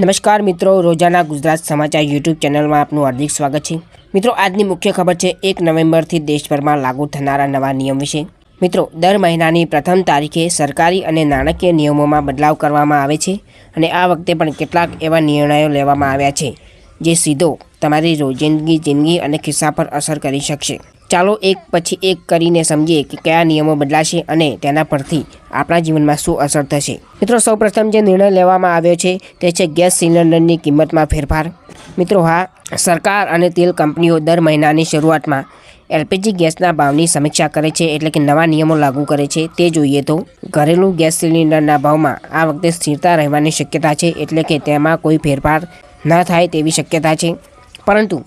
નમસ્કાર મિત્રો, રોજાના ગુજરાત સમાચાર યુટ્યુબ ચેનલમાં આપનું હાર્દિક સ્વાગત છે. મિત્રો, આજની મુખ્ય ખબર છે, એક નવેમ્બરથી દેશભરમાં લાગુ થનારા નવા નિયમ વિશે. મિત્રો, દર મહિનાની પ્રથમ તારીખે સરકારી અને નાણાકીય નિયમોમાં બદલાવ કરવામાં આવે છે અને આ વખતે પણ કેટલાક એવા નિર્ણયો લેવામાં આવ્યા છે, જે સીધો તમારી રોજિંદગી, જિંદગી અને ખિસ્સા પર અસર કરી શકશે. ચાલો એક પછી એક કરીને સમજીએ કે કયા નિયમો બદલાશે અને તેના પરથી આપણા જીવનમાં શું અસર થશે. મિત્રો, સૌપ્રથમ જે નિર્ણય લેવામાં આવ્યો છે તે છે ગેસ સિલિન્ડરની કિંમતમાં ફેરફાર. મિત્રો, હા, સરકાર અને તેલ કંપનીઓ દર મહિનાની શરૂઆતમાં એલપીજી ગેસના ભાવની સમીક્ષા કરે છે એટલે કે નવા નિયમો લાગુ કરે છે. તે જોઈએ તો ઘરેલું ગેસ સિલિન્ડરના ભાવમાં આ વખતે સ્થિરતા રહેવાની શક્યતા છે એટલે કે તેમાં કોઈ ફેરફાર ન થાય તેવી શક્યતા છે. પરંતુ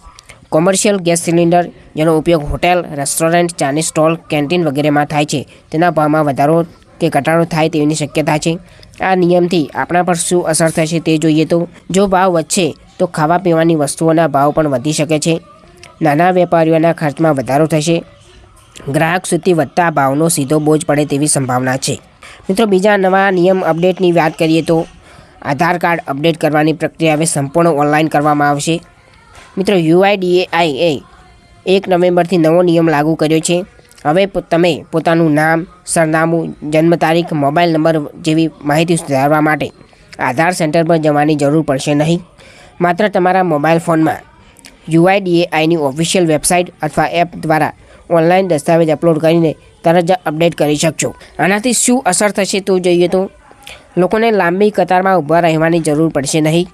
કોમર્શિયલ ગેસ સિલિન્ડર, જેનો ઉપયોગ હોટેલ, રેસ્ટોરન્ટ, ચાની સ્ટોલ, કેન્ટીન વગેરેમાં થાય છે. તેના ભાવમાં વધારો કે ઘટાડો થાય તેવીની શક્યતા છે. આ નિયમથી આપણા પર શું અસર થશે તે જોઈએ તો, જો ભાવ વધશે, તો ખાવા પીવાની વસ્તુઓના ભાવ પણ વધી શકે છે. નાના વેપારીઓના ખર્ચમાં વધારો થશે. ગ્રાહક સુધી વધતા ભાવનો સીધો બોજ પડે તેવી સંભાવના છે. મિત્રો, બીજા નવા નિયમ અપડેટની વાત કરીએ તો, આધાર કાર્ડ અપડેટ કરવાની પ્રક્રિયા હવે સંપૂર્ણ ઓનલાઈન કરવામાં આવશે. મિત્રો યુઆઈડીએઆઈ એ એક નવેમ્બરથી નવો નિયમ લાગુ કર્યો છે. હવે તમે પોતાનું નામ, સરનામું, જન્મ તારીખ, મોબાઈલ નંબર જેવી માહિતી સુધારવા માટે આધાર સેન્ટર પર જવાની જરૂર પડશે નહીં. માત્ર તમારા મોબાઈલ ફોનમાં યુઆઈડીએઆઈની ઓફિશિયલ વેબસાઇટ અથવા એપ દ્વારા ઓનલાઈન દસ્તાવેજ અપલોડ કરીને તરત જ અપડેટ કરી શકશો. આનાથી શું અસર થશે તો જોઈએ તો લોકોને લાંબી કતારમાં ઊભા રહેવાની જરૂર પડશે નહીં.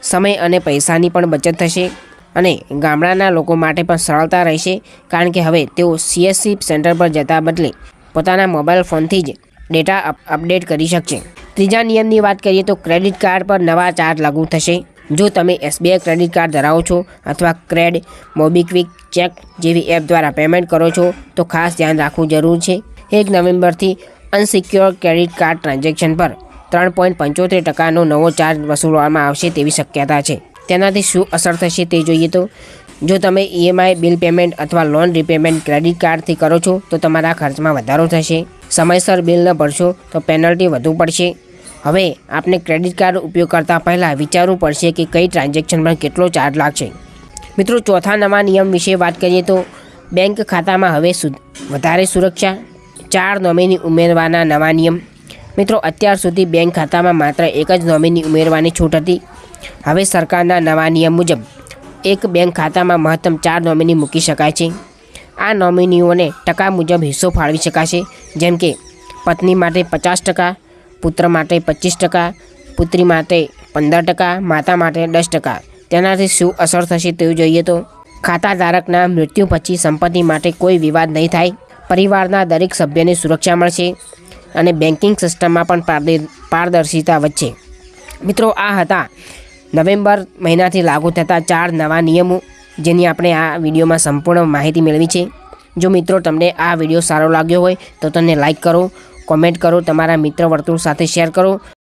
સમય અને પૈસાની પણ બચત થશે. અને ગામડાના લોકો માટે પણ સરળતા રહેશે, કારણ કે હવે તેઓ સીએસસી સેન્ટર પર જતા બદલે પોતાના મોબાઈલ ફોનથી જ ડેટા અપ, અપડેટ કરી શકશે. ત્રીજા નિયમની વાત કરીએ તો ક્રેડિટ કાર્ડ પર નવા ચાર્જ લાગુ થશે. જો તમે એસબીઆઈ ક્રેડિટ કાર્ડ ધરાવો છો અથવા ક્રેડ, મોબીક્વિક, ચેક જેવી એપ દ્વારા પેમેન્ટ કરો છો, તો ખાસ ધ્યાન રાખવું જરૂર છે. એક નવેમ્બરથી અનસિક્યોર ક્રેડિટ કાર્ડ ટ્રાન્ઝેક્શન પર ત્રણ પોઈન્ટ પંચોતેર ટકાનો નવો ચાર્જ વસૂલવામાં આવશે તેવી શક્યતા છે. તેનાથી શું અસર થશે તે જોઈએ તો, જો તમે ઈએમઆઈ બિલ પેમેન્ટ અથવા લોન રીપેમેન્ટ ક્રેડિટ કાર્ડથી કરો છો, તો તમારા ખર્ચમાં વધારો થશે. સમયસર બિલ ન ભરશો, તો પેનલ્ટી વધુ પડશે. હવે, આપને ક્રેડિટ કાર્ડ ઉપયોગ કરતાં પહેલાં વિચારવું પડશે કે કઈ ટ્રાન્ઝેક્શન પર કેટલો ચાર્જ લાગશે. મિત્રો, ચોથા નવા નિયમ વિશે વાત કરીએ તો, બેંક ખાતામાં હવે વધારે સુરક્ષા. ચાર નોમિની ઉમેરવાના નવા નિયમ. મિત્રો, અત્યાર સુધી બેંક ખાતામાં માત્ર એક જ નોમિની ઉમેરવાની છૂટ હતી. હવે સરકારના નવા નિયમ મુજબ એક બેંક ખાતામાં મહત્તમ ચાર નોમિની મૂકી શકાય છે. આ નોમિનીઓને ટકા મુજબ હિસ્સો ફાળવી શકાશે, જેમ કે પત્ની માટે પચાસ ટકા, પુત્ર માટે પચીસ ટકા, પુત્રી માટે પંદર ટકા, માતા માટે દસ ટકા. તેનાથી શું અસર થશે તેવું જોઈએ તો ખાતાધારકના મૃત્યુ પછી સંપત્તિ માટે કોઈ વિવાદ નહીં થાય. પરિવારના દરેક સભ્યને સુરક્ષા મળશે અને બેન્કિંગ સિસ્ટમમાં પણ પારદર્શિતા વધશે. મિત્રો, આ હતા નવેમ્બર મહિનાથી લાગુ થતા ચાર નવા નિયમો જેની આપણે આ વિડીયોમાં સંપૂર્ણ માહિતી મેળવી છે. જો મિત્રો તમને આ વીડિયો સારો લાગ્યો હોય તો તેને લાઈક કરો કોમેન્ટ કરો, તમારા મિત્ર વર્તુળ સાથે શેર કરો.